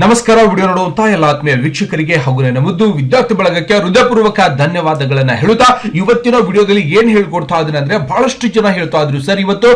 ನಮಸ್ಕಾರ, ವಿಡಿಯೋ ನೋಡುವಂತ ಎಲ್ಲ ಆತ್ಮೀಯ ವೀಕ್ಷಕರಿಗೆ ಹಾಗೂ ನನ್ನ ಮುದ್ದು ವಿದ್ಯಾರ್ಥಿ ಬಳಗಕ್ಕೆ ಹೃದಯಪೂರ್ವಕ ಧನ್ಯವಾದಗಳನ್ನ ಹೇಳುತ್ತಾ, ಇವತ್ತಿನ ವಿಡಿಯೋದಲ್ಲಿ ಏನ್ ಹೇಳ್ಕೊಡ್ತಾ ಇದ್ದೀನಿ ಅಂದ್ರೆ ಬಹಳಷ್ಟು ಜನ ಹೇಳ್ತಾ ಇದ್ರು, ಸರ್, ಇವತ್ತು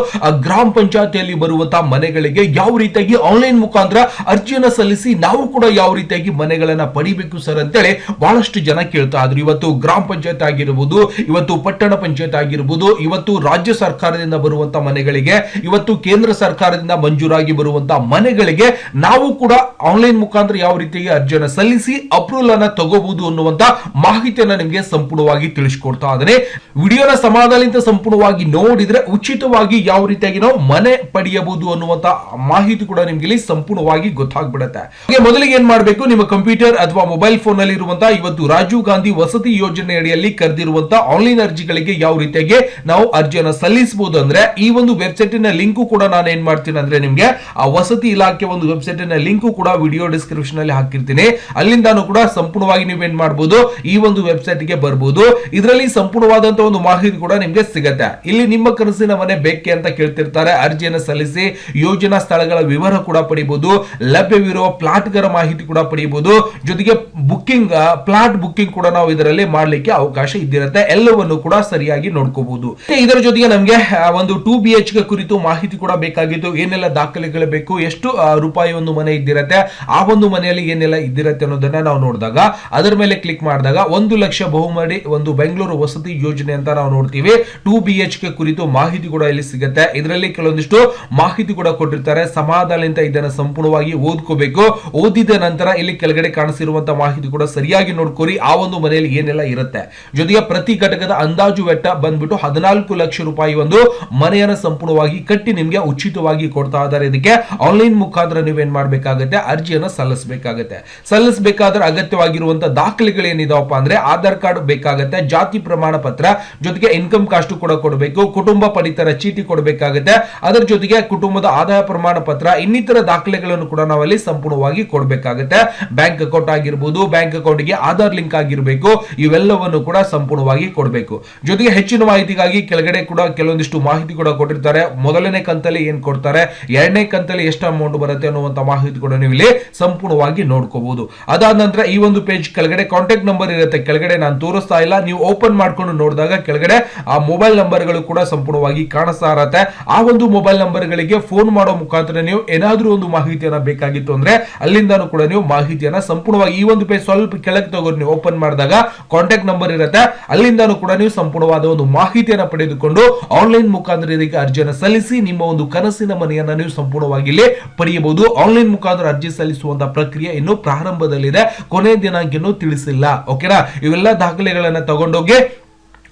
ಗ್ರಾಮ ಪಂಚಾಯತಿಯಲ್ಲಿ ಬರುವಂತಹ ಮನೆಗಳಿಗೆ ಯಾವ ರೀತಿಯಾಗಿ ಆನ್ಲೈನ್ ಮುಖಾಂತರ ಅರ್ಜಿಯನ್ನ ಸಲ್ಲಿಸಿ ನಾವು ಕೂಡ ಯಾವ ರೀತಿಯಾಗಿ ಮನೆಗಳನ್ನ ಪಡಿಬೇಕು, ಸರ್? ಅಂತೇಳಿ ಬಹಳಷ್ಟು ಜನ ಕೇಳ್ತಾ ಇದ್ರು. ಇವತ್ತು ಗ್ರಾಮ ಪಂಚಾಯತ್ ಆಗಿರ್ಬೋದು, ಇವತ್ತು ಪಟ್ಟಣ ಪಂಚಾಯತ್ ಆಗಿರ್ಬೋದು, ಇವತ್ತು ರಾಜ್ಯ ಸರ್ಕಾರದಿಂದ ಬರುವಂತಹ ಮನೆಗಳಿಗೆ, ಇವತ್ತು ಕೇಂದ್ರ ಸರ್ಕಾರದಿಂದ ಮಂಜೂರಾಗಿ ಬರುವಂತಹ ಮನೆಗಳಿಗೆ ನಾವು ಕೂಡ ಆನ್ಲೈನ್ ಮುಖಾಂತರ ಯಾವ ರೀತಿಯಾಗಿ ಅರ್ಜಿಯನ್ನು ಸಲ್ಲಿಸಿ ಅಪ್ರೂವಲ್ ಅನ್ನ ತಗೋಬಹುದು ಅನ್ನುವಂತ ಮಾಹಿತಿಯನ್ನ ನಿಮಗೆ ಸಂಪೂರ್ಣವಾಗಿ ತಿಳಿಸ್ಕೊಡ್ತಾ ಇದ್ದೇನೆ. ವಿಡಿಯೋನ ಸಮಾಧಾನದಿಂದ ಸಂಪೂರ್ಣವಾಗಿ ನೋಡಿದ್ರೆ ಉಚಿತವಾಗಿ ಯಾವ ರೀತಿಯಾಗಿ ನಾವು ಮನೆ ಪಡೆಯಬಹುದು ಅನ್ನುವಂತ ಮಾಹಿತಿ ಕೂಡ ನಿಮ್ಗೆ ಇಲ್ಲಿ ಸಂಪೂರ್ಣವಾಗಿ ಗೊತ್ತಾಗ್ಬಿಡುತ್ತೆ. ಮೊದಲಿಗೆ ಏನ್ ಮಾಡಬೇಕು? ನಿಮ್ಮ ಕಂಪ್ಯೂಟರ್ ಅಥವಾ ಮೊಬೈಲ್ ಫೋನ್ನಲ್ಲಿ ಇರುವಂತಹ ಇವತ್ತು ರಾಜೀವ್ ಗಾಂಧಿ ವಸತಿ ಯೋಜನೆ ಅಡಿಯಲ್ಲಿ ಕರೆದಿರುವಂತಹ ಆನ್ಲೈನ್ ಅರ್ಜಿಗಳಿಗೆ ಯಾವ ರೀತಿಯಾಗಿ ನಾವು ಅರ್ಜಿಯನ್ನ ಸಲ್ಲಿಸಬಹುದು ಅಂದ್ರೆ ಈ ಒಂದು ವೆಬ್ಸೈಟ್ನ ಲಿಂಕ್ ಕೂಡ ನಾನು ಏನ್ ಮಾಡ್ತೀನಿ ಅಂದ್ರೆ ನಿಮ್ಗೆ ಆ ವಸತಿ ಇಲಾಖೆ ಒಂದು ವೆಬ್ಸೈಟ್ನ ಲಿಂಕು ಕೂಡ ವಿಡಿಯೋ ಡಿಸ್ಕ್ರಿಪ್ಷನ್ ಅಲ್ಲಿ ಹಾಕಿರ್ತೀನಿ. ಅಲ್ಲಿಂದಾನು ಕೂಡ ಸಂಪೂರ್ಣವಾಗಿ ನೀವು ಏನ್ ಮಾಡಬಹುದು ಈ ಒಂದು ವೆಬ್ಸೈಟ್ಗೆ ಬರಬಹುದು ಇದರಲ್ಲಿ ಸಂಪೂರ್ಣವಾದಂತಹ ಒಂದು ಮಾಹಿತಿ ಕೂಡ ನಿಮ್ಗೆ ಸಿಗತ್ತೆ. ಇಲ್ಲಿ ನಿಮ್ಮ ಕನಸಿನ ಮನೆ ಬೇಕೆ ಅಂತ ಕೇಳ್ತಿರ್ತಾರೆ. ಅರ್ಜಿಯನ್ನು ಸಲ್ಲಿಸಿ ಯೋಜನಾ ಸ್ಥಳಗಳ ವಿವರ ಕೂಡ ಪಡಿಬಹುದು ಲಭ್ಯವಿರುವ ಪ್ಲಾಟ್ಗಳ ಮಾಹಿತಿ ಕೂಡ ಪಡೆಯಬಹುದು ಜೊತೆಗೆ ಬುಕ್ಕಿಂಗ್ ಪ್ಲಾಟ್ ಬುಕ್ಕಿಂಗ್ ಕೂಡ ನಾವು ಇದರಲ್ಲಿ ಮಾಡಲಿಕ್ಕೆ ಅವಕಾಶ ಇದ್ದಿರುತ್ತೆ. ಎಲ್ಲವನ್ನು ಕೂಡ ಸರಿಯಾಗಿ ನೋಡ್ಕೋಬಹುದು ಇದರ ಜೊತೆಗೆ ನಮ್ಗೆ ಒಂದು ಟೂ ಬಿ ಕುರಿತು ಮಾಹಿತಿ ಕೂಡ ಬೇಕಾಗಿತ್ತು. ಏನೆಲ್ಲ ದಾಖಲೆಗಳು ಬೇಕು? ಎಷ್ಟು ರೂಪಾಯಿ ಒಂದು ಮನೆ ಇದ್ದಿರತ್ತೆ? ಆ ಒಂದು ಮನೆಯಲ್ಲಿ ಏನೆಲ್ಲ ಇದ್ದಿರತ್ತೆ ಅನ್ನೋದನ್ನ ನಾವು ನೋಡಿದಾಗ, ಅದರ ಮೇಲೆ ಕ್ಲಿಕ್ ಮಾಡಿದಾಗ ಒಂದು ಲಕ್ಷ ಬಹುಮಡಿ ಒಂದು ಬೆಂಗಳೂರು ವಸತಿ ಯೋಜನೆ ಅಂತ ನಾವು ನೋಡ್ತೀವಿ. ಟೂ ಬಿ ಎಚ್ ಕೆ ಕುರಿತು ಮಾಹಿತಿ ಕೂಡ ಇಲ್ಲಿ ಸಿಗುತ್ತೆ. ಇದರಲ್ಲಿ ಕೆಲವೊಂದಿಷ್ಟು ಮಾಹಿತಿ ಕೂಡ ಕೊಟ್ಟಿರ್ತಾರೆ. ಸಮಾಧಾನದಿಂದ ಇದನ್ನ ಸಂಪೂರ್ಣವಾಗಿ ಓದ್ಕೋಬೇಕು. ಓದಿದ ನಂತರ ಇಲ್ಲಿ ಕೆಳಗಡೆ ಕಾಣಿಸಿರುವಂತ ಮಾಹಿತಿ ಕೂಡ ಸರಿಯಾಗಿ ನೋಡ್ಕೋರಿ. ಆ ಒಂದು ಮನೆಯಲ್ಲಿ ಏನೆಲ್ಲ ಇರುತ್ತೆ. ಜೊತೆಗೆ ಪ್ರತಿ ಘಟಕದ ಅಂದಾಜು ವೆಚ್ಚ ಬಂದ್ಬಿಟ್ಟು ಹದಿನಾಲ್ಕು ಲಕ್ಷ ರೂಪಾಯಿ ಒಂದು ಮನೆಯನ್ನ ಸಂಪೂರ್ಣವಾಗಿ ಕಟ್ಟಿ ನಿಮಗೆ ಉಚಿತವಾಗಿ ಕೊಡ್ತಾ ಇದ್ದಾರೆ. ಇದಕ್ಕೆ ಆನ್ಲೈನ್ ಮುಖಾಂತರ ನೀವೇನ್ ಮಾಡ್ಬೇಕಾಗತ್ತೆ? ಅರ್ಜಿಯನ್ನ ಸಲ್ಲಿಸಬೇಕಾಗತ್ತೆ. ಸಲ್ಲಿಸಬೇಕಾದ್ರೆ ಅಗತ್ಯವಾಗಿರುವಂತಹ ದಾಖಲೆಗಳೇನಿದಾವಪ್ಪ ಅಂದ್ರೆ ಆಧಾರ್ ಕಾರ್ಡ್ ಬೇಕಾಗತ್ತೆ, ಜಾತಿ ಪ್ರಮಾಣ ಪತ್ರ, ಜೊತೆಗೆ ಇನ್ಕಮ್ ಕಾಸ್ಟ್ ಕೂಡ ಕೊಡಬೇಕು, ಕುಟುಂಬ ಪಡಿತರ ಚೀಟಿ ಕೊಡಬೇಕಾಗತ್ತೆ, ಅದರ ಜೊತೆಗೆ ಕುಟುಂಬದ ಆದಾಯ ಪ್ರಮಾಣ ಪತ್ರ, ಇನ್ನಿತರ ದಾಖಲೆಗಳನ್ನು ಕೂಡ ನಾವಲ್ಲಿ ಸಂಪೂರ್ಣವಾಗಿ ಕೊಡಬೇಕಾಗತ್ತೆ. ಬ್ಯಾಂಕ್ ಅಕೌಂಟ್ ಆಗಿರ್ಬೋದು, ಬ್ಯಾಂಕ್ ಅಕೌಂಟ್ಗೆ ಆಧಾರ್ ಲಿಂಕ್ ಆಗಿರಬೇಕು, ಇವೆಲ್ಲವನ್ನು ಕೂಡ ಸಂಪೂರ್ಣವಾಗಿ ಕೊಡಬೇಕು. ಜೊತೆಗೆ ಹೆಚ್ಚಿನ ಮಾಹಿತಿಗಾಗಿ ಕೆಳಗಡೆ ಕೂಡ ಕೆಲವೊಂದಿಷ್ಟು ಮಾಹಿತಿ ಕೂಡ ಕೊಟ್ಟಿರ್ತಾರೆ. ಮೊದಲನೇ ಕಂತಲ್ಲಿ ಏನ್ ಕೊಡ್ತಾರೆ, ಎರಡನೇ ಕಂತಲ್ಲಿ ಎಷ್ಟು ಅಮೌಂಟ್ ಬರುತ್ತೆ ಅನ್ನುವಂತ ಮಾಹಿತಿ ಕೂಡ ನೀವು ಇಲ್ಲಿ ಸಂಪೂರ್ಣವಾಗಿ ನೋಡ್ಕೋಬಹುದು ಅದಾದ ನಂತರ ಈ ಒಂದು ಪೇಜ್ ಕೆಳಗಡೆ ಕಾಂಟ್ಯಾಕ್ಟ್ ನಂಬರ್ ಇರುತ್ತೆ. ಕೆಳಗಡೆ ನಾನು ತೋರಿಸ್ತಾ ಇಲ್ಲ. ನೀವು ಓಪನ್ ಮಾಡ್ಕೊಂಡು ನೋಡಿದಾಗ ಕೆಳಗಡೆ ಆ ಮೊಬೈಲ್ ನಂಬರ್ಗಳು ಕೂಡ ಸಂಪೂರ್ಣವಾಗಿ ಕಾಣಿಸ್ತಾ ಇರತ್ತೆ. ಆ ಒಂದು ಮೊಬೈಲ್ ನಂಬರ್ಗಳಿಗೆ ಫೋನ್ ಮಾಡೋ ಮುಖಾಂತರ ನೀವು ಏನಾದರೂ ಒಂದು ಮಾಹಿತಿಯನ್ನ ಬೇಕಾಗಿತ್ತು ಅಂದ್ರೆ ಅಲ್ಲಿಂದಾನು ಕೂಡ ನೀವು ಮಾಹಿತಿಯನ್ನ ಸಂಪೂರ್ಣವಾಗಿ ಈ ಒಂದು ಪೇಜ್ ಸ್ವಲ್ಪ ಕೆಳಗೆ ತಗೊಂಡು ನೀವು ಓಪನ್ ಮಾಡಿದಾಗ ಕಾಂಟ್ಯಾಕ್ಟ್ ನಂಬರ್ ಇರುತ್ತೆ. ಅಲ್ಲಿಂದಾನು ಕೂಡ ನೀವು ಸಂಪೂರ್ಣವಾದ ಒಂದು ಮಾಹಿತಿಯನ್ನ ಪಡೆದುಕೊಂಡು ಆನ್ಲೈನ್ ಮುಖಾಂತರ ಇದಕ್ಕೆ ಅರ್ಜಿಯನ್ನು ಸಲ್ಲಿಸಿ ನಿಮ್ಮ ಒಂದು ಕನಸಿನ ಮನೆಯನ್ನ ನೀವು ಸಂಪೂರ್ಣವಾಗಿ ಇಲ್ಲಿ ಪಡೆಯಬಹುದು. ಆನ್ಲೈನ್ ಮುಖಾಂತರ ಅರ್ಜಿ ಸಲ್ಲಿಸುವಂತ ಪ್ರಕ್ರಿಯೆ ಇನ್ನು ಪ್ರಾರಂಭದಲ್ಲಿದೆ. ಕೊನೆ ದಿನಾಂಕ ಇನ್ನೂ ತಿಳಿಸಿಲ್ಲ. ಓಕೆನಾ? ಇವೆಲ್ಲ ದಾಖಲೆಗಳನ್ನ ತಗೊಂಡೋಗಿ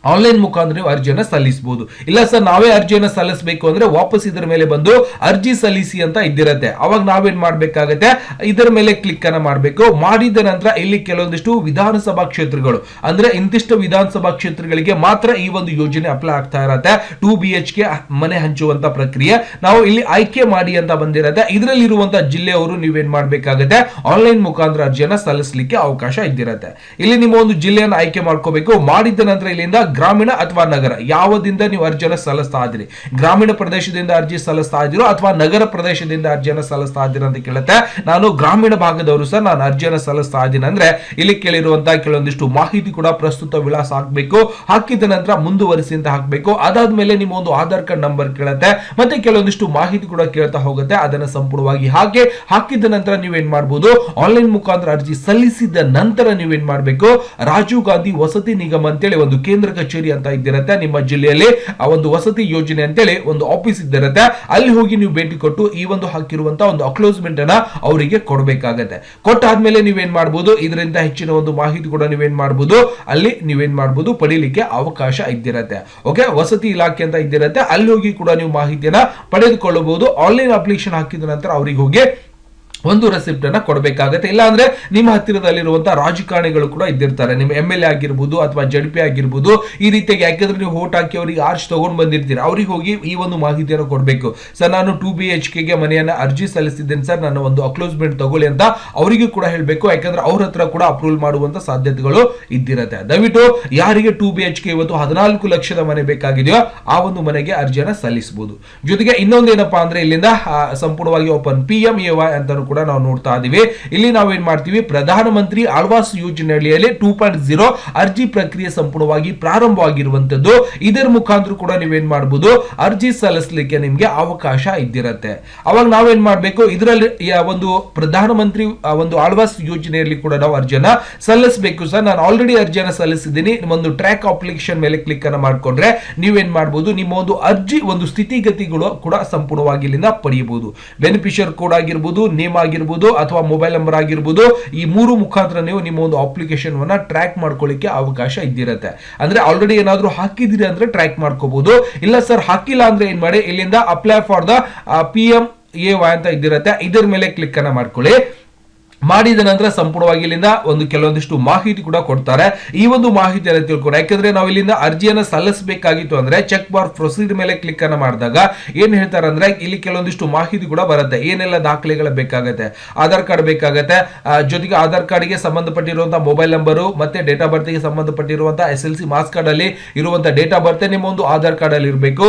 ಆನ್ಲೈನ್ ಮುಖಾಂತರ ನೀವು ಅರ್ಜಿಯನ್ನು ಸಲ್ಲಿಸಬಹುದು ಇಲ್ಲ ಸರ್, ನಾವೇ ಅರ್ಜಿಯನ್ನು ಸಲ್ಲಿಸಬೇಕು ಅಂದ್ರೆ ವಾಪಸ್ ಇದರ ಮೇಲೆ ಬಂದು ಅರ್ಜಿ ಸಲ್ಲಿಸಿ ಅಂತ ಇದ್ದಿರತ್ತೆ. ಅವಾಗ ನಾವೇನ್ ಮಾಡ್ಬೇಕಾಗತ್ತೆ? ಇದರ ಮೇಲೆ ಕ್ಲಿಕ್ ಅನ್ನ ಮಾಡಬೇಕು. ಮಾಡಿದ ನಂತರ ಇಲ್ಲಿ ಕೆಲವೊಂದಿಷ್ಟು ವಿಧಾನಸಭಾ ಕ್ಷೇತ್ರಗಳು. ಅಂದ್ರೆ ಇಂತಿಷ್ಟು ವಿಧಾನಸಭಾ ಕ್ಷೇತ್ರಗಳಿಗೆ ಮಾತ್ರ ಈ ಒಂದು ಯೋಜನೆ ಅಪ್ಲೈ ಆಗ್ತಾ ಇರತ್ತೆ. ಟೂ ಬಿ ಎಚ್ ಕೆ ಮನೆ ಹಂಚುವಂತ ಪ್ರಕ್ರಿಯೆ. ನಾವು ಇಲ್ಲಿ ಆಯ್ಕೆ ಮಾಡಿ ಅಂತ ಬಂದಿರತ್ತೆ. ಇದರಲ್ಲಿ ಇರುವಂತಹ ಜಿಲ್ಲೆಯವರು ನೀವೇನ್ ಮಾಡ್ಬೇಕಾಗತ್ತೆ? ಆನ್ಲೈನ್ ಮುಖಾಂತರ ಅರ್ಜಿಯನ್ನ ಸಲ್ಲಿಸಲಿಕ್ಕೆ ಅವಕಾಶ ಇದ್ದಿರತ್ತೆ. ಇಲ್ಲಿ ನಿಮ್ಮ ಒಂದು ಜಿಲ್ಲೆಯನ್ನು ಆಯ್ಕೆ ಮಾಡ್ಕೋಬೇಕು. ಮಾಡಿದ ನಂತರ ಇಲ್ಲಿಂದ ಗ್ರಾಮೀಣ ಅಥವಾ ನಗರ? ಯಾವದಿಂದ ನೀವು ಅರ್ಜಿಯನ್ನು ಸಲ್ಲಿಸ್ತಾ ಇದ್ದೀರಿ? ಗ್ರಾಮೀಣ ಪ್ರದೇಶದಿಂದ ಅರ್ಜಿ ಸಲ್ಲಿಸ್ತಾ ಇದ್ದೀರೋ ಅಥವಾ ನಗರ ಪ್ರದೇಶದಿಂದ ಅರ್ಜಿಯನ್ನು ಸಲ್ಲಿಸ್ತಾ ಇದ್ದೀರಾ ಅಂತ ಕೇಳುತ್ತೆ. ನಾನು ಗ್ರಾಮೀಣ ಭಾಗದವರು ಸರ್, ನಾನು ಅರ್ಜಿಯನ್ನು ಸಲ್ಲಿಸ್ತಾ ಇದ್ದೀನಿ ಅಂದ್ರೆ ಇಲ್ಲಿ ಕೇಳಿರುವಂತಹ ಕೆಲವೊಂದಿಷ್ಟು ಮಾಹಿತಿ ಕೂಡ ಪ್ರಸ್ತುತ ವಿಳಾಸ ಹಾಕಬೇಕು. ಹಾಕಿದ ನಂತರ ಮುಂದುವರಿಸಿ ಅಂತ ಹಾಕಬೇಕು. ಅದಾದ್ಮೇಲೆ ನಿಮ್ಮ ಒಂದು ಆಧಾರ್ ಕಾರ್ಡ್ ನಂಬರ್ ಕೇಳುತ್ತೆ. ಮತ್ತೆ ಕೆಲವೊಂದಿಷ್ಟು ಮಾಹಿತಿ ಕೂಡ ಕೇಳ್ತಾ ಹೋಗುತ್ತೆ. ಅದನ್ನು ಸಂಪೂರ್ಣವಾಗಿ ಹಾಕಿ, ಹಾಕಿದ ನಂತರ ನೀವೇನ್ ಮಾಡಬಹುದು ಆನ್ಲೈನ್ ಮುಖಾಂತರ ಅರ್ಜಿ ಸಲ್ಲಿಸಿದ ನಂತರ ನೀವೇನ್ ಮಾಡಬೇಕು? ರಾಜೀವ್ ಗಾಂಧಿ ವಸತಿ ನಿಗಮ ಅಂತೇಳಿ ಒಂದು ಕೇಂದ್ರ ಕಚೇರಿ ಅಂತ ಇದ್ದಿರತ್ತೆ. ನಿಮ್ಮ ಜಿಲ್ಲೆಯಲ್ಲಿ ಆ ಒಂದು ವಸತಿ ಯೋಜನೆ ಅಂತೇಳಿ ಒಂದು ಆಫೀಸ್ ಇದ್ದಿರತ್ತೆ. ಅಲ್ಲಿ ಹೋಗಿ ನೀವು ಭೇಟಿ ಕೊಟ್ಟು ಈ ಒಂದು ಹಾಕಿರುವಂತಹ ಒಂದು ಅಕ್ಲೋಸ್ಮೆಂಟ್ ಅನ್ನ ಅವರಿಗೆ ಕೊಡಬೇಕಾಗತ್ತೆ. ಕೊಟ್ಟಾದ್ಮೇಲೆ ನೀವೇನ್ ಮಾಡಬಹುದು ಇದರಿಂದ ಹೆಚ್ಚಿನ ಒಂದು ಮಾಹಿತಿ ಕೂಡ ನೀವೇನ್ ಮಾಡಬಹುದು ಅಲ್ಲಿ ನೀವೇನ್ ಮಾಡಬಹುದು ಪಡೀಲಿಕ್ಕೆ ಅವಕಾಶ ಇದ್ದಿರತ್ತೆ. ಓಕೆ ವಸತಿ ಇಲಾಖೆ ಅಂತ ಇದ್ದಿರತ್ತೆ. ಅಲ್ಲಿ ಹೋಗಿ ಕೂಡ ನೀವು ಮಾಹಿತಿಯನ್ನ ಪಡೆದುಕೊಳ್ಳಬಹುದು. ಆನ್ಲೈನ್ ಅಪ್ಲಿಕೇಶನ್ ಹಾಕಿದ ನಂತರ ಅವರಿಗೆ ಹೋಗಿ ಒಂದು ರೆಸಿಪ್ಟ್ ಅನ್ನ ಕೊಡಬೇಕಾಗತ್ತೆ. ಇಲ್ಲಾಂದ್ರೆ ನಿಮ್ಮ ಹತ್ತಿರದಲ್ಲಿರುವಂತಹ ರಾಜಕಾರಣಿಗಳು ಕೂಡ ಇದ್ದಿರ್ತಾರೆ. ನಿಮ್ಮ ಎಂ ಎಲ್ ಎ ಆಗಿರ್ಬೋದು ಅಥವಾ ಜಡ್ ಪಿ ಆಗಿರ್ಬೋದು, ಈ ರೀತಿಯಾಗಿ ಯಾಕೆಂದ್ರೆ ನೀವು ವೋಟ್ ಹಾಕಿ ಅವರಿಗೆ ಆರ್ಚ್ ತಗೊಂಡ್ ಬಂದಿರ್ತೀರಿ. ಅವ್ರಿಗೆ ಹೋಗಿ ಈ ಒಂದು ಮಾಹಿತಿಯನ್ನು ಕೊಡಬೇಕು. ಸರ್, ನಾನು ಟು ಬಿ ಎಚ್ ಕೆಗೆ ಮನೆಯನ್ನ ಅರ್ಜಿ ಸಲ್ಲಿಸಿದ್ದೇನೆ ಸರ್. ನನ್ನ ಒಂದು ಅಕ್ಲೋಸ್ಮೆಂಟ್ ತಗೊಳ್ಳಿ ಅಂತ ಅವರಿಗೂ ಕೂಡ ಹೇಳಬೇಕು. ಯಾಕಂದ್ರೆ ಅವ್ರ ಹತ್ರ ಕೂಡ ಅಪ್ರೂವಲ್ ಮಾಡುವಂತ ಸಾಧ್ಯತೆಗಳು ಇದ್ದಿರತ್ತೆ. ದಯವಿಟ್ಟು ಯಾರಿಗೆ ಟೂ ಬಿ ಎಚ್ ಕೆ ಇವತ್ತು ಹದಿನಾಲ್ಕು ಲಕ್ಷದ ಮನೆ ಬೇಕಾಗಿದೆಯೋ ಆ ಒಂದು ಮನೆಗೆ ಅರ್ಜಿಯನ್ನು ಸಲ್ಲಿಸಬಹುದು ಜೊತೆಗೆ ಇನ್ನೊಂದು ಏನಪ್ಪಾ ಅಂದ್ರೆ ಇಲ್ಲಿಂದ ಸಂಪೂರ್ಣವಾಗಿ open P M A Y ಅಂತ ಕೂಡ ನಾವು ನೋಡ್ತಾ ಇದೀವಿ. ಇಲ್ಲಿ ನಾವು ಏನ್ ಮಾಡ್ತೀವಿ? ಪ್ರಧಾನಮಂತ್ರಿ ಆಳ್ವಾಸ್ ಯೋಜನೆ ಅಡಿಯಲ್ಲಿ ಟೂ ಪಾಯಿಂಟ್ ಜೀರೋ ಅರ್ಜಿ ಪ್ರಕ್ರಿಯೆ ಸಂಪೂರ್ಣವಾಗಿ ಪ್ರಾರಂಭವಾಗಿರುವಂತದ್ದು ಇದರ ಮುಖಾಂತರ ಕೂಡ ನೀವೇನ್ ಮಾಡಬಹುದು ಅರ್ಜಿ ಸಲ್ಲಿಸಲಿಕ್ಕೆ ನಿಮ್ಗೆ ಅವಕಾಶ ಇದ್ದಿರತ್ತೆ. ಅವಾಗ ನಾವೇನ್ ಮಾಡಬೇಕು? ಇದರಲ್ಲಿ ಒಂದು ಪ್ರಧಾನಮಂತ್ರಿ ಒಂದು ಆಳ್ವಾಸ್ ಯೋಜನೆಯಲ್ಲಿ ಕೂಡ ನಾವು ಅರ್ಜಿಯನ್ನ ಸಲ್ಲಿಸಬೇಕು ಸರ್. ನಾನು ಆಲ್ರೆಡಿ ಅರ್ಜಿಯನ್ನ ಸಲ್ಲಿಸಿದ್ದೀನಿ. ಒಂದು ಟ್ರ್ಯಾಕ್ ಅಪ್ಲಿಕೇಶನ್ ಮೇಲೆ ಕ್ಲಿಕ್ ಅನ್ನ ಮಾಡ್ಕೊಂಡ್ರೆ ನೀವೇನ್ ಮಾಡಬಹುದು ನಿಮ್ಮ ಒಂದು ಅರ್ಜಿ, ಒಂದು ಸ್ಥಿತಿಗತಿಗಳು ಕೂಡ ಸಂಪೂರ್ಣವಾಗಿ ಇಲ್ಲಿಂದ ಪಡೆಯಬಹುದು. ಬೆನಿಫಿಷಿಯರ್ ಕೋಡ್ ಆಗಿರ್ಬೋದು, ನೇಮ್ ಆಗಿರ್ಬೋದು ಅಥವಾ ಮೊಬೈಲ್ ನಂಬರ್ ಆಗಿರ್ಬೋದು, ಈ ಮೂರು ಮುಖಾಂತರ ನೀವು ನಿಮ್ಮ ಒಂದು ಅಪ್ಲಿಕೇಶನ್ ಟ್ರ್ಯಾಕ್ ಮಾಡ್ಕೊಳ್ಳಿಕ್ಕೆ ಅವಕಾಶ ಇದ್ದಿರತ್ತೆ. ಅಂದ್ರೆ ಆಲ್ರೆಡಿ ಏನಾದರೂ ಹಾಕಿದಿರಿ ಅಂದ್ರೆ ಟ್ರ್ಯಾಕ್ ಮಾಡ್ಕೋಬಹುದು ಇಲ್ಲ ಸರ್ ಹಾಕಿಲ್ಲ ಅಂದ್ರೆ ಏನ್ ಮಾಡಿ, ಇಲ್ಲಿಂದ apply for the P M A Y ಅಂತ ಇದ್ದಿರತ್ತೆ. ಇದರ ಮೇಲೆ ಕ್ಲಿಕ್ ಅನ್ನ ಮಾಡ್ಕೊಳ್ಳಿ. ಮಾಡಿದ ನಂತರ ಸಂಪೂರ್ಣವಾಗಿ ಇಲ್ಲಿಂದ ಒಂದು ಕೆಲವೊಂದಿಷ್ಟು ಮಾಹಿತಿ ಕೂಡ ಕೊಡ್ತಾರೆ. ಈ ಒಂದು ಮಾಹಿತಿಯನ್ನು ತಿಳ್ಕೊಂಡು, ಯಾಕಂದ್ರೆ ನಾವು ಇಲ್ಲಿಂದ ಅರ್ಜಿಯನ್ನು ಸಲ್ಲಿಸಬೇಕಾಗಿತ್ತು ಅಂದ್ರೆ ಚೆಕ್ ಬಾರ್ ಪ್ರೊಸೀಡ್ ಮೇಲೆ ಕ್ಲಿಕ್ ಅನ್ನು ಮಾಡಿದಾಗ ಏನ್ ಹೇಳ್ತಾರೆ ಅಂದ್ರೆ ಇಲ್ಲಿ ಕೆಲವೊಂದಿಷ್ಟು ಮಾಹಿತಿ ಕೂಡ ಬರುತ್ತೆ. ಏನೆಲ್ಲ ದಾಖಲೆಗಳು ಬೇಕಾಗುತ್ತೆ, ಆಧಾರ್ ಕಾರ್ಡ್ ಬೇಕಾಗುತ್ತೆ ಜೊತೆಗೆ ಆಧಾರ್ ಕಾರ್ಡ್ಗೆ ಸಂಬಂಧಪಟ್ಟಿರುವಂತಹ ಮೊಬೈಲ್ ನಂಬರು ಮತ್ತೆ ಡೇಟ್ ಆಫ್ ಬರ್ತ್ಗೆ ಸಂಬಂಧಪಟ್ಟಿರುವಂತಹ S L C marks card ಅಲ್ಲಿ ಇರುವಂತಹ ಡೇಟ್ ಆಫ್ ಬರ್ತ್ ನಿಮ್ಮ ಒಂದು ಆಧಾರ್ ಕಾರ್ಡ್ ಅಲ್ಲಿ ಇರಬೇಕು.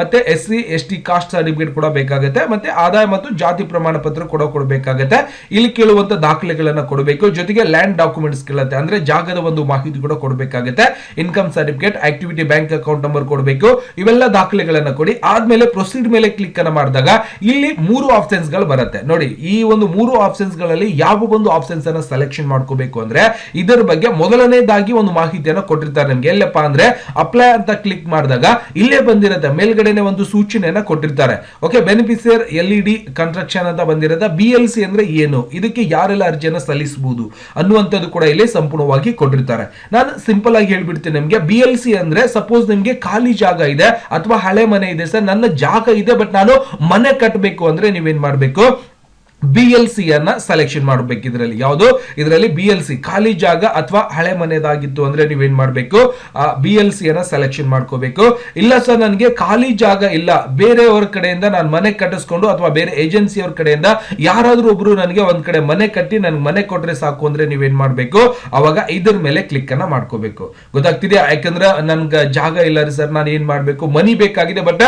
ಮತ್ತೆ S C S T caste certificate ಕೂಡ ಬೇಕಾಗುತ್ತೆ, ಮತ್ತೆ ಆದಾಯ ಮತ್ತು ಜಾತಿ ಪ್ರಮಾಣ ಪತ್ರ ಕೂಡ ಕೊಡಬೇಕಾಗುತ್ತೆ. ಇಲ್ಲಿ ಕೇಳುವಂತ ದಾಖಲೆಗಳನ್ನ ಕೊಡಬೇಕು. ಜೊತೆಗೆ ಲ್ಯಾಂಡ್ ಡಾಕ್ಯುಮೆಂಟ್ಸ್ ಕೇಳುತ್ತೆ ಅಂದ್ರೆ ಜಾಗದ ಒಂದು ಮಾಹಿತಿ ಕೂಡ ಕೊಡಬೇಕಾಗುತ್ತೆ. Income certificate activity bank account number ಕೊಡಬೇಕು. ಇವೆಲ್ಲ ದಾಖಲೆಗಳನ್ನ ಕೊಡಿ. ಆದ್ಮೇಲೆ ಪ್ರೊಸೀಡ್ ಮೇಲೆ ಕ್ಲಿಕ್ ಅನ್ನ ಮಾಡಿದಾಗ ಇಲ್ಲಿ ಮೂರು ಆಪ್ಷನ್ಸ್ಗಳು ಬರುತ್ತೆ. ನೋಡಿ, ಈ ಒಂದು ಮೂರು ಆಪ್ಷನ್ಸ್ಗಳಲ್ಲಿ ಯಾವ ಒಂದು ಆಪ್ಷನ್ಸ್ ಅನ್ನ ಸೆಲೆಕ್ಷನ್ ಮಾಡ್ಕೋಬೇಕು ಅಂದ್ರೆ ಇದರ ಬಗ್ಗೆ ಮೊದಲನೇದಾಗಿ ಒಂದು ಮಾಹಿತಿಯನ್ನ ಕೊಟ್ಟಿರ್ತಾರೆ ನಿಮ್ಗೆ. ಎಲ್ಲಪ್ಪ ಅಂದ್ರೆ ಅಪ್ಲೈ ಅಂತ ಕ್ಲಿಕ್ ಮಾಡಿದಾಗ ಇಲ್ಲೇ ಬಂದಿರುತ್ತೆ. ಮೇಲ್ಗಡೆನೆ ಒಂದು ಸೂಚನೆಯನ್ನ ಕೊಟ್ಟಿರ್ತಾರೆ. Okay beneficiary L E D construction ಅಂತ ಬಂದಿರುತ್ತೆ. ಬಿ ಎಲ್ ಸಿ ಅಂದ್ರೆ ಏನು? ಇದಕ್ಕೆ ಯಾರೆಲ್ಲ ಅರ್ಜಿಯನ್ನು ಸಲ್ಲಿಸಬಹುದು ಅನ್ನುವಂಥದ್ದು ಕೂಡ ಇಲ್ಲಿ ಸಂಪೂರ್ಣವಾಗಿ ಕೊಟ್ಟಿರ್ತಾರೆ. ನಾನು ಸಿಂಪಲ್ ಆಗಿ ಹೇಳ್ಬಿಡ್ತೀನಿ ನಿಮಗೆ ಬಿ ಎಲ್ ಸಿ ಅಂದ್ರೆ ಸಪೋಸ್ ನಿಮಗೆ ಖಾಲಿ ಜಾಗ ಇದೆ ಅಥವಾ ಹಳೆ ಮನೆ ಇದೆ ಸರ್, ನನ್ನ ಜಾಗ ಇದೆ ಬಟ್ ನಾನು ಮನೆ ಕಟ್ಟಬೇಕು ಅಂದ್ರೆ ನೀವೇನ್ ಮಾಡ್ಬೇಕು? ಬಿ ಎಲ್ ಸಿ ಅನ್ನ ಸೆಲೆಕ್ಷನ್ ಮಾಡಬೇಕು ಇದರಲ್ಲಿ. ಯಾವುದು? ಇದರಲ್ಲಿ ಬಿ ಎಲ್ ಸಿ ಖಾಲಿ ಜಾಗ ಅಥವಾ ಹಳೆ ಮನೆದಾಗಿತ್ತು ಅಂದ್ರೆ ನೀವೇನ್ ಮಾಡಬೇಕು? ಬಿ ಎಲ್ ಸಿ ಅನ್ನ ಸೆಲೆಕ್ಷನ್ ಮಾಡ್ಕೋಬೇಕು. ಇಲ್ಲ ಸರ್, ನನಗೆ ಖಾಲಿ ಜಾಗ ಇಲ್ಲ. ಬೇರೆಯವ್ರ ಕಡೆಯಿಂದ ನಾನು ಮನೆ ಕಟ್ಟಿಸ್ಕೊಂಡು ಅಥವಾ ಬೇರೆ ಏಜೆನ್ಸಿಯವ್ರ ಕಡೆಯಿಂದ ಯಾರಾದ್ರೂ ಒಬ್ರು ನನಗೆ ಒಂದ್ ಕಡೆ ಮನೆ ಕಟ್ಟಿ ನನ್ಗೆ ಮನೆ ಕೊಟ್ರೆ ಸಾಕು ಅಂದ್ರೆ ನೀವೇನ್ ಮಾಡ್ಬೇಕು? ಅವಾಗ ಇದ್ರ ಮೇಲೆ ಕ್ಲಿಕ್ ಅನ್ನ ಮಾಡ್ಕೋಬೇಕು. ಗೊತ್ತಾಗ್ತಿದೆಯಾ? ಯಾಕಂದ್ರೆ ನನ್ಗೆ ಜಾಗ ಇಲ್ಲ ರೀ ಸರ್, ನಾನು ಏನ್ ಮಾಡ್ಬೇಕು? ಮನಿ ಬೇಕಾಗಿದೆ ಬಟ್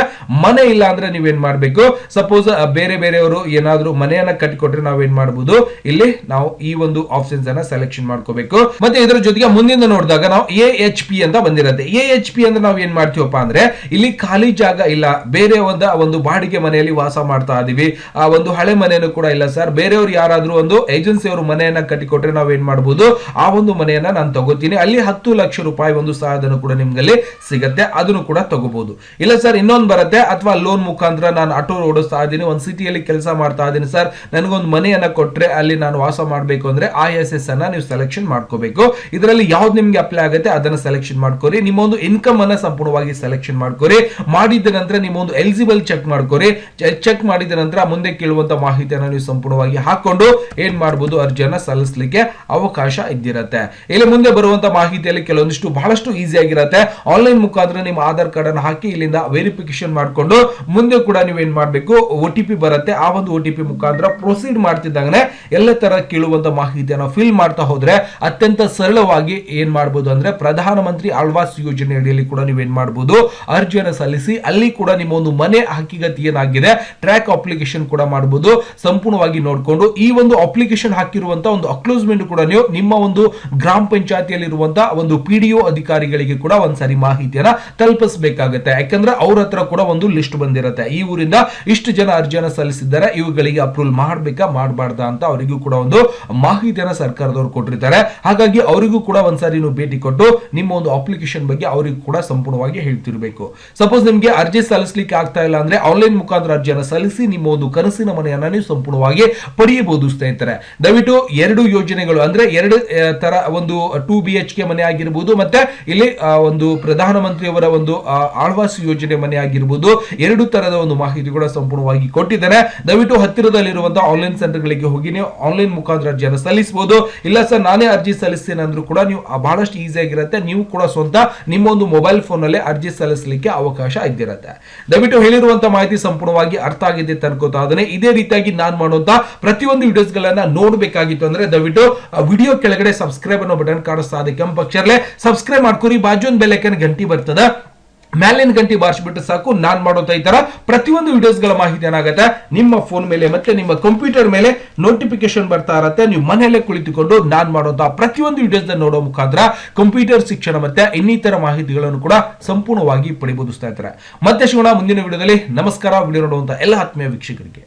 ಮನೆ ಇಲ್ಲ ಅಂದ್ರೆ ನೀವೇನ್ ಮಾಡ್ಬೇಕು? ಸಪೋಸ್ ಬೇರೆ ಬೇರೆಯವರು ಏನಾದ್ರೂ ಮನೆಯನ್ನ ಕಟ್ಟಿಕೊಟ್ರೆ ಏನ್ ಮಾಡಬಹುದು ಇಲ್ಲಿ ನಾವು ಈ ಒಂದು ಆಪ್ಷನ್ಸ್ ಅನ್ನ ಸೆಲೆಕ್ಷನ್ ಮಾಡ್ಕೋಬೇಕು. ಮತ್ತೆ ಇದರ ಜೊತೆಗೆ ಮುಂದಿನ ನೋಡಿದಾಗ ನಾವು ಎ ಎಚ್ ಪಿ ಅಂತ ಬಂದಿರುತ್ತೆ. ಎ ಎಚ್ ಪಿ ಅಂದ್ರೆ ನಾವು ಏನ್ ಮಾಡ್ತೀವಪ್ಪ ಅಂದ್ರೆ, ಇಲ್ಲಿ ಖಾಲಿ ಜಾಗ ಇಲ್ಲ. ಬೇರೆ ಒಂದ, ಒಂದು ಬಾಡಿಗೆ ಮನೆಯಲ್ಲಿ ವಾಸ ಮಾಡ್ತಾ ಇದೀವಿ. ಆ ಒಂದು ಹಳೆ ಮನೆಯನ್ನು ಕೂಡ ಇಲ್ಲ ಸರ್. ಬೇರೆಯವರು ಯಾರಾದ್ರೂ ಒಂದು ಏಜೆನ್ಸಿ ಅವರು ಮನೆಯನ್ನ ಕಟ್ಟಿಕೊಟ್ರೆ ನಾವ್ ಏನ್ ಮಾಡಬಹುದು ಆ ಒಂದು ಮನೆಯನ್ನ ನಾನು ತಗೋತೀನಿ. ಅಲ್ಲಿ ಹತ್ತು ಲಕ್ಷ ರೂಪಾಯಿ ಒಂದು ಸಹಾಯಧನ ಕೂಡ ನಿಮ್ಗಲ್ಲಿ ಸಿಗತ್ತೆ. ಅದನ್ನು ಕೂಡ ತಗೋಬಹುದು ಇಲ್ಲ ಸರ್, ಇನ್ನೊಂದು ಬರುತ್ತೆ. ಅಥವಾ ಲೋನ್ ಮುಖಾಂತರ ನಾನು ಆಟೋ ಓಡಿಸ್ತಾ ಇದ್ದೀನಿ ಒಂದು ಸಿಟಿಯಲ್ಲಿ ಕೆಲಸ ಮಾಡ್ತಾ ಇದ್ದೀನಿ ಸರ್. ನನಗೊಂದು ಮನೆಯನ್ನು ಕೊಟ್ಟರೆ ಅಲ್ಲಿ ನಾನು ವಾಸ ಮಾಡಬೇಕು ಅಂದರೆ ಆ ಎಸ್ ಎಸ್ ಅನ್ನು ನೀವು ಸೆಲೆಕ್ಷನ್ ಮಾಡ್ಕೋಬೇಕು. ಇದರಲ್ಲಿ ಯಾವ್ದು ನಿಮಗೆ ಅಪ್ಲೈ ಆಗುತ್ತೆ ಅದನ್ನು ಸೆಲೆಕ್ಷನ್ ಮಾಡ್ಕೋರಿ. ನಿಮ್ಮ ಒಂದು ಇನ್ಕಮ್ ಅನ್ನು ಸಂಪೂರ್ಣವಾಗಿ ಸೆಲೆಕ್ಷನ್ ಮಾಡ್ಕೋರಿ. ಮಾಡಿದ ನಂತರ ನಿಮ್ಮ ಒಂದು ಎಲಿಜಿಬಲ್ ಚೆಕ್ ಮಾಡ್ಕೋರಿ ಚೆಕ್ ಮಾಡಿದ ನಂತರ ಮುಂದೆ ಕೇಳುವಂತ ಮಾಹಿತಿಯನ್ನು ನೀವು ಸಂಪೂರ್ಣವಾಗಿ ಹಾಕೊಂಡು ಏನ್ ಮಾಡಬಹುದು ಅರ್ಜಿಯನ್ನ ಸಲ್ಲಿಸಲಿಕ್ಕೆ ಅವಕಾಶ ಇದ್ದಿರತ್ತೆ. ಇಲ್ಲಿ ಮುಂದೆ ಬರುವಂತ ಮಾಹಿತಿಯಲ್ಲಿ ಕೆಲವೊಂದಿಷ್ಟು ಬಹಳಷ್ಟು ಈಸಿ ಆಗಿರುತ್ತೆ. ಆನ್ಲೈನ್ ಮುಖಾಂತರ ನಿಮ್ಮ ಆಧಾರ್ ಕಾರ್ಡ್ ಅನ್ನು ಹಾಕಿ ಇಲ್ಲಿಂದ ವೆರಿಫಿಕೇಶನ್ ಮಾಡಿಕೊಂಡು ಮುಂದೆ ಕೂಡ ನೀವು ಮಾಡಬೇಕು, ಒ ಟಿ ಪಿ ಬರುತ್ತೆ. ಆ ಒಂದು ಒ ಟಿ ಪಿ ಮುಖಾಂತರ ಪ್ರೊಸೀಡ್ ಮಾಡ್ತಿದ್ದಾಗನೆ ಎಲ್ಲ ತರ ಕೇಳುವಂತ ಮಾಹಿತಿಯನ್ನು ಫಿಲ್ ಮಾಡ್ತಾ ಹೋದ್ರೆ ಅತ್ಯಂತ ಸರಳವಾಗಿ ಏನ್ ಮಾಡಬಹುದು ಅಂದ್ರೆ ಪ್ರಧಾನಮಂತ್ರಿ ಆಳ್ವಾಸ್ ಯೋಜನೆ ಅಡಿಯಲ್ಲಿ ಕೂಡ ನೀವೇನ್ ಮಾಡಬಹುದು ಅರ್ಜಿಯನ್ನು ಸಲ್ಲಿಸಿ ಅಲ್ಲಿ ಕೂಡ ನಿಮ್ಮ ಒಂದು ಮನೆ ಹಕ್ಕಿಗತಿ ಏನಾಗಿದೆ? ಟ್ರ್ಯಾಕ್ ಅಪ್ಲಿಕೇಶನ್ ಕೂಡ ಮಾಡಬಹುದು ಸಂಪೂರ್ಣವಾಗಿ ನೋಡ್ಕೊಂಡು ಈ ಒಂದು ಅಪ್ಲಿಕೇಶನ್ ಹಾಕಿರುವಂತ ಒಂದು ಅಕ್ಲೋಸ್ಮೆಂಟ್ ಕೂಡ ನೀವು ನಿಮ್ಮ ಒಂದು ಗ್ರಾಮ ಪಂಚಾಯತಿಯಲ್ಲಿರುವಂತ ಒಂದು ಪಿ ಡಿ ಅಧಿಕಾರಿಗಳಿಗೆ ಕೂಡ ಒಂದ್ಸರಿ ಮಾಹಿತಿಯನ್ನ ತಲುಪಿಸಬೇಕಾಗುತ್ತೆ. ಯಾಕಂದ್ರೆ ಅವ್ರ ಕೂಡ ಒಂದು ಲಿಸ್ಟ್ ಬಂದಿರುತ್ತೆ. ಈ ಊರಿಂದ ಇಷ್ಟು ಜನ ಅರ್ಜಿಯನ್ನು ಸಲ್ಲಿಸಿದ್ದಾರೆ. ಇವುಗಳಿಗೆ ಅಪ್ರೂವಲ್ ಮಾಡಬೇಕಾ ಮಾಡಬಾರ್ದಾ ಅಂತ ಅವರಿಗೂ ಕೂಡ ಒಂದು ಮಾಹಿತಿಯನ್ನ ಸರ್ಕಾರದವರು ಕೊಟ್ಟಿರ್ತಾರೆ. ಹಾಗಾಗಿ ಅವರಿಗೂ ಕೂಡ ಒಂದ್ಸಾರಿ ನೀವು ಭೇಟಿ ಕೊಟ್ಟು ನಿಮ್ಮ ಒಂದು ಅಪ್ಲಿಕೇಶನ್ ಬಗ್ಗೆ ಅವರಿಗೂ ಕೂಡ ಸಂಪೂರ್ಣವಾಗಿ ಹೇಳ್ತಿರ್ಬೇಕು. ಸಪೋಸ್ ನಿಮ್ಗೆ ಅರ್ಜಿ ಸಲ್ಲಿಸಲಿಕ್ಕೆ ಆಗ್ತಾ ಇಲ್ಲ ಅಂದ್ರೆ ಆನ್ಲೈನ್ ಮುಖಾಂತರ ಅರ್ಜಿಯನ್ನು ಸಲ್ಲಿಸಿ ನಿಮ್ಮ ಒಂದು ಕನಸಿನ ಮನೆಯನ್ನ ನೀವು ಸಂಪೂರ್ಣವಾಗಿ ಪಡೆಯಬಹುದು ಸ್ನೇಹಿತರೆ. ದಯವಿಟ್ಟು ಎರಡು ಯೋಜನೆಗಳು ಅಂದ್ರೆ ಎರಡು ತರ ಒಂದು ಟೂ ಬಿ ಎಚ್ ಕೆ ಮನೆ ಆಗಿರ್ಬೋದು ಮತ್ತೆ ಇಲ್ಲಿ ಒಂದು ಪ್ರಧಾನಮಂತ್ರಿಯವರ ಒಂದು ಆಳ್ವಾಸ್ ಯೋಜನೆ ಮನೆ ಆಗಿರ್ಬೋದು. ಎರಡು ತರದ ಒಂದು ಮಾಹಿತಿ ಕೂಡ ಸಂಪೂರ್ಣವಾಗಿ ಕೊಟ್ಟಿದ್ದಾರೆ. ದಯವಿಟ್ಟು ಹತ್ತಿರದಲ್ಲಿರುವಂತಹ ಆನ್ಲೈನ್ ಸೆಂಟರ್ಗಳಿಗೆ ಹೋಗಿ ನೀವು ಆನ್ಲೈನ್ ಮುಖಾಂತರ ಅರ್ಜಿಯನ್ನು ಸಲ್ಲಿಸಬಹುದು. ಇಲ್ಲ ಸರ್ ನಾನೇ ಅರ್ಜಿ ಸಲ್ಲಿಸ್ತೇನೆ ಅಂದ್ರೂ ಕೂಡ ನೀವು ಬಹಳಷ್ಟು ಈಸಿ ಆಗಿರುತ್ತೆ. ನೀವು ಕೂಡ ಸ್ವಂತ ನಿಮ್ಮ ಒಂದು ಮೊಬೈಲ್ ಫೋನ್ ಅಲ್ಲೇ ಅರ್ಜಿ ಸಲ್ಲಿಸಲಿಕ್ಕೆ ಅವಕಾಶ ಇದ್ದಿರುತ್ತೆ. ದಯವಿಟ್ಟು ಹೇಳಿರುವಂತ ಮಾಹಿತಿ ಸಂಪೂರ್ಣವಾಗಿ ಅರ್ಥ ಆಗಿದೆ ಅನ್ಕೋತಾ ಅದನ್ನೇ ಇದೇ ರೀತಿಯಾಗಿ ನಾನು ಮಾಡುವಂತ ಪ್ರತಿಯೊಂದು ವಿಡಿಯೋಸ್ ಗಳನ್ನ ನೋಡ್ಬೇಕಾಗಿತ್ತು ಅಂದ್ರೆ ದಯವಿಟ್ಟು ವಿಡಿಯೋ ಕೆಳಗಡೆ ಸಬ್ಸ್ಕ್ರೈಬ್ ಅನ್ನೋ ಬಟನ್ ಕಾಣಿಸ್ತಾ ಇದೆ ಕೆಂಪು ಅಕ್ಷರಲೆ ಸಬ್ಸ್ಕ್ರೈಬ್ ಮಾಡ್ಕೊರಿ ಬಾಜು ಒಂದು ಬೆಲ್ ಐಕನ್ ಗಂಟಿ ಬರ್ತದ. ಮ್ಯಾಲಿನ ಗಂಟೆ ಬಾರಿಸ್ಬಿಟ್ಟು ಸಾಕು, ನಾನು ಮಾಡೋತ ಈ ತರ ಪ್ರತಿಯೊಂದು ವಿಡಿಯೋಸ್ಗಳ ಮಾಹಿತಿ ಏನಾಗುತ್ತೆ, ನಿಮ್ಮ ಫೋನ್ ಮೇಲೆ ಮತ್ತೆ ನಿಮ್ಮ ಕಂಪ್ಯೂಟರ್ ಮೇಲೆ ನೋಟಿಫಿಕೇಶನ್ ಬರ್ತಾ ಇರತ್ತೆ, ನೀವು ಮನೆಯಲ್ಲೇ ಕುಳಿತುಕೊಂಡು ನಾನು ಮಾಡೋಂಥ ಪ್ರತಿಯೊಂದು ವಿಡಿಯೋಸ್ ನೋಡೋ ಮುಖಾಂತರ ಕಂಪ್ಯೂಟರ್ ಶಿಕ್ಷಣ ಮತ್ತೆ ಇನ್ನಿತರ ಮಾಹಿತಿಗಳನ್ನು ಕೂಡ ಸಂಪೂರ್ಣವಾಗಿ ಪಡೆಯಬಹುದು ಸ್ನೇಹಿತರೆ ಮತ್ತೆ ಶಿವಣ ಮುಂದಿನ ವಿಡಿಯೋದಲ್ಲಿ ನಮಸ್ಕಾರ, ವಿಡಿಯೋ ನೋಡುವಂತ ಎಲ್ಲ ಆತ್ಮೀಯ ವೀಕ್ಷಕರಿಗೆ.